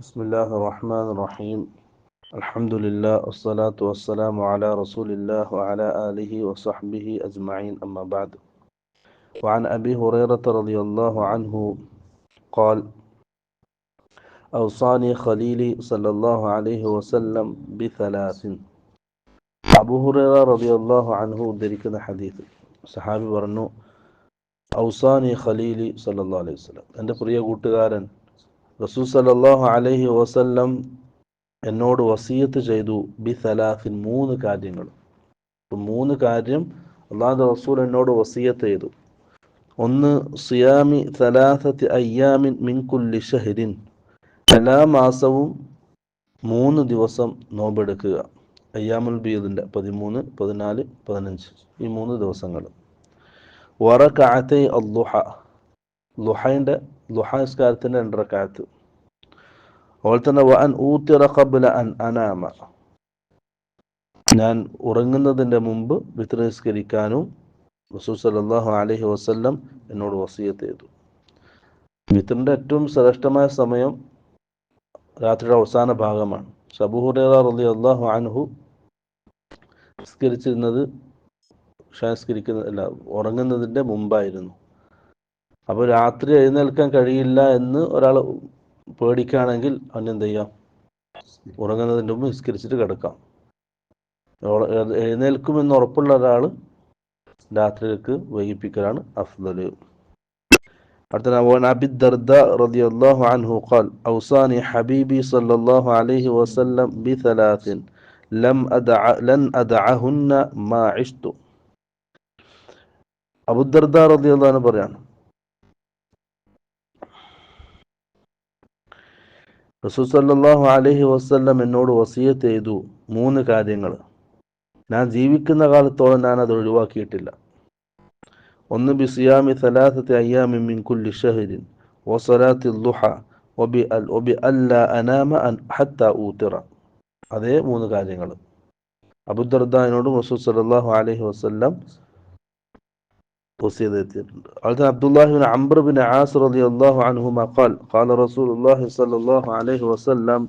بسم الله الرحمن الرحيم. الحمد لله والصلاة والسلام على رسول الله وعلى آله وصحبه أجمعين. أما بعد. وعن أبي هريرة رضي الله عنه قال أوصاني خليلي صلى الله عليه وسلم بثلاث. أبو هريرة رضي الله عنه ذلك حديث. صحابي ورنو أوصاني خليلي صلى الله عليه وسلم. عند قرية قلت റസൂൽ സലല്ലാഹു അലഹി വസല്ലം എന്നോട് വസീയത്ത് ചെയ്തു. ബി സലാഫിൻ മൂന്ന് കാര്യങ്ങൾ. മൂന്ന് കാര്യം അള്ളാഹു റസൂൽ എന്നോട് വസീയത്ത് ചെയ്തു. ഒന്ന് സിയാമി സലാസത്തി അയ്യാമിൻ മിൻകുല്ലി ഷഹരിൻ. എല്ലാ മാസവും മൂന്ന് ദിവസം നോമ്പെടുക്കുക. അയ്യാമുൽ ബീദിന്റെ പതിമൂന്ന് പതിനാല് പതിനഞ്ച് ഈ മൂന്ന് ദിവസങ്ങൾ. വറക്കാത്തെ അല്ലുഹ ലുഹൈന്റെ ലുഹാസ്കാരത്തിന്റെ രണ്ടരക്കാലത്ത്. അതുപോലെ തന്നെ വൻ ഊത്തിറ കബുല അൻ അനാമ. ഞാൻ ഉറങ്ങുന്നതിന്റെ മുമ്പ് വിത്രസ്കരിക്കാനും റസൂൽ സല്ലല്ലാഹു അലഹി വസ്ല്ലം എന്നോട് വസീയത്ത് ചെയ്തു. വിത്തറിന്റെ ഏറ്റവും ശ്രേഷ്ഠമായ സമയം രാത്രിയുടെ അവസാന ഭാഗമാണ്. ഷബുഹുറേറ അള്ളാഹു അൻഹു നിസ്കരിച്ചിരുന്നത് ഷാസ്കരിക്കുന്ന അല്ല ഉറങ്ങുന്നതിന്റെ മുമ്പായിരുന്നു. അപ്പോൾ രാത്രി എഴുന്നേൽക്കാൻ കഴിയില്ല എന്ന് ഒരാൾ പേടിക്കുകയാണെങ്കിൽ അവൻ എന്ത് ചെയ്യാം ഉറങ്ങുന്നതിൻ്റെ മുമ്പ് നിസ്കരിച്ചിട്ട് കിടക്കാം എഴുന്നേൽക്കുമെന്ന് ഉറപ്പുള്ള ഒരാൾ രാത്രിയിലേക്ക് വൈകിപ്പിക്കലാണ് അഫ്ദല് അടുത്ത وعن أبي الدرداء رضي الله عنه قال أوصاني حبيبي صلى الله عليه وسلم بثلاث لم أدع لن أدعهن ما عشت أبو الدرداء رضي الله عنه പറയാണ് റസൂൽ സല്ലല്ലാഹു അലൈഹി വസല്ലം എന്നോട് വസീയത്ത് ചെയ്തു മൂന്ന് കാര്യങ്ങൾ. ഞാൻ ജീവിക്കുന്ന കാലത്തോളം ഞാൻ അത് ഒഴിവാക്കിയിട്ടില്ല. ഒന്ന് ബി സിയാമി സലാസത്തെ അയ്യാമി മിൻ കുല്ലി ഷഹരിൻ സലാത്തിൽ ലുഹ ഒബി അൽ ഒബി അല്ല അനാമ അൻ ഹത്ത ഊത്തിറ. അതേ മൂന്ന് കാര്യങ്ങൾ. അബുദർദാനോടും റസൂൽ സല്ലല്ലാഹു അലൈഹി വസല്ലം وصية قال عبد الله بن عمرو بن عاص رضي الله عنهما قال قال رسول الله صلى الله عليه وسلم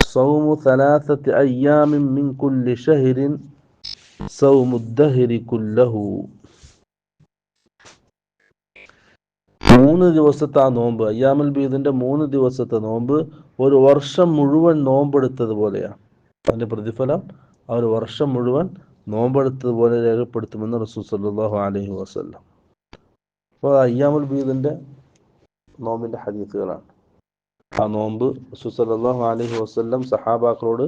صوم ثلاثة أيام من كل شهر صوم الدهر كله മൂന്ന് ദിവസത്തെ ആ നോമ്പ് അയ്യാമുൽ ബീദിന്റെ മൂന്ന് ദിവസത്തെ നോമ്പ് ഒരു വർഷം മുഴുവൻ നോമ്പെടുത്തത് പോലെയാണ് അതിന്റെ പ്രതിഫലം ആ ഒരു വർഷം മുഴുവൻ നോമ്പെടുത്തതുപോലെ രേഖപ്പെടുത്തുമെന്ന് റസൂൽ സല്ലല്ലാഹു അലൈഹി വസല്ലം അപ്പോൾ അയ്യാമുൽ ബീദിന്റെ നോമ്പിന്റെ ഹദീസുകളാണ്. ആ നോമ്പ് സുസലല്ലാഹു അലഹി വസ്ല്ലം സഹാബാക്കളോട്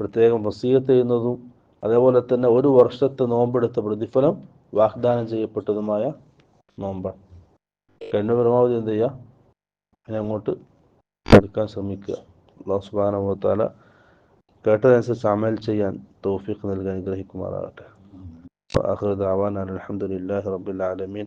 പ്രത്യേകം വസീത്ത് ചെയ്യുന്നതും അതേപോലെ തന്നെ ഒരു വർഷത്തെ നോമ്പെടുത്ത പ്രതിഫലം വാഗ്ദാനം ചെയ്യപ്പെട്ടതുമായ നോമ്പാണ്. കഴിഞ്ഞ പരമാവധി എന്ത് ചെയ്യുക? അതിനെ അങ്ങോട്ട് എടുക്കാൻ ശ്രമിക്കുക. അള്ളാഹു സുബാനുഭവത്താല കേട്ടതനുസരിച്ച് അമൽ ചെയ്യാൻ തോഫിക്ക് നൽകാൻ ഗ്രഹിക്കുമാറാകട്ടെ അഹമ്മദ് അലഹമുല്ലാ റബുലാലമീൻ